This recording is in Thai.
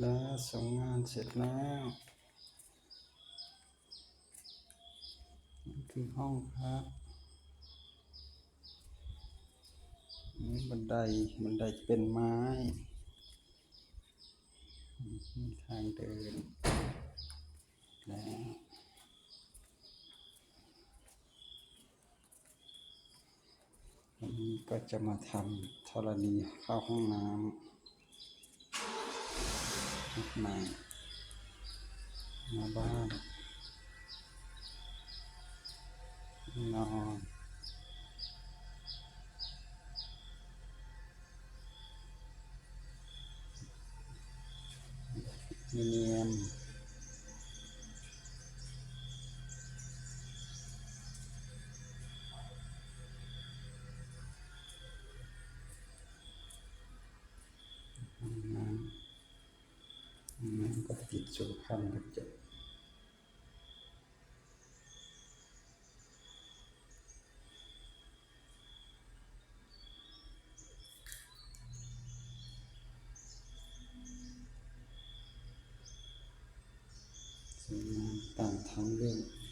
แล้วส่งงานเสร็จแล้วนี่คือห้องพักนี่บันไดบันไดเป็นไม้มีทางเดินแล้ววันนี้ก็จะมาทำธรณีเข้าห้องน้ำ นิดหน่มาบ้านนอนมีเนียมำก็ติดสุขภัณฑ์กร